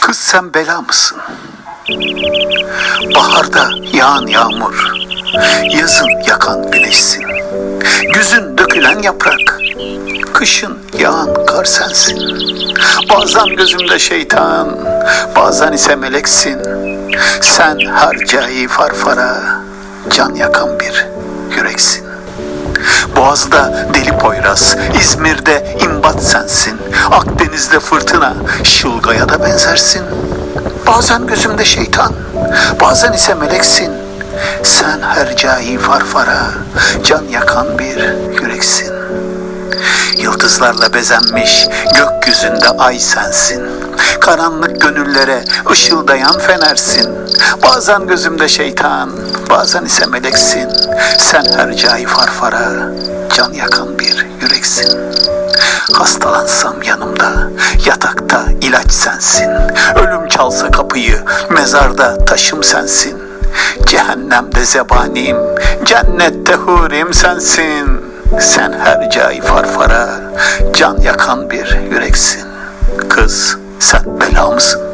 Kız sen bela mısın? Baharda yağan yağmur, yazın yakan güneşsin. Güzün dökülen yaprak, kışın yağan kar sensin. Bazen gözümde şeytan, bazen ise meleksin. Sen harcayı farfara, can yakan bir yüreksin. Boğaz'da deli poyraz, İzmir'de imbat sensin. Akdeniz'de fırtına, şılgaya da benzersin. Bazen gözümde şeytan, bazen ise meleksin. Sen her cahi farfara, can yakan bir yüreksin. Yıldızlarla bezenmiş gökyüzünde ay sensin. Karanlık gönüllere ışıldayan fenersin. Bazen gözümde şeytan, bazen ise meleksin. Sen her cai farfara, can yakan bir yüreksin. Hastalansam yanımda, ilaç sensin. Ölüm çalsa kapıyı, mezarda taşım sensin. Cehennemde zebanim, cennette hurim sensin. Sen her cai farfara, can yakan bir yüreksin. Kız, sen bela mısın?